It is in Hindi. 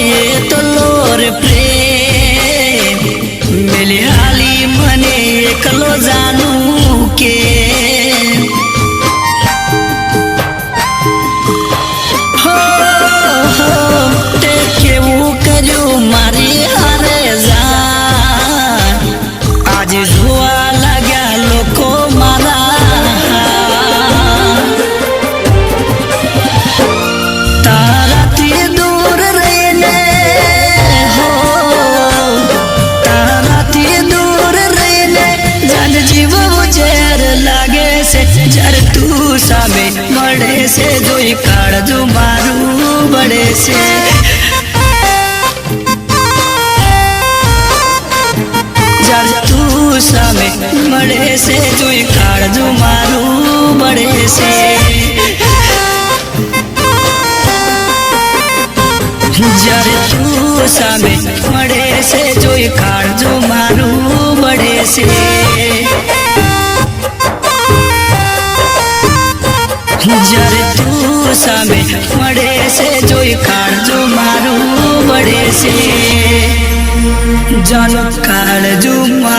એ તો લોર પ્લે મેલી હાલી મને એકલો જાનું लागे से, जर तू सामे, बड़े से, दुई काड़ू मारू बड़े से। जर तू सामे, बड़े से, दुई काड़ू मारू बड़े से। जर तू सामे, बड़े से जोई काड़ू मारू बड़े से। જ્યારે તું સામે મળે છે જોઈ કાળજો મારું મળે છે. જાનો કાળજો મારું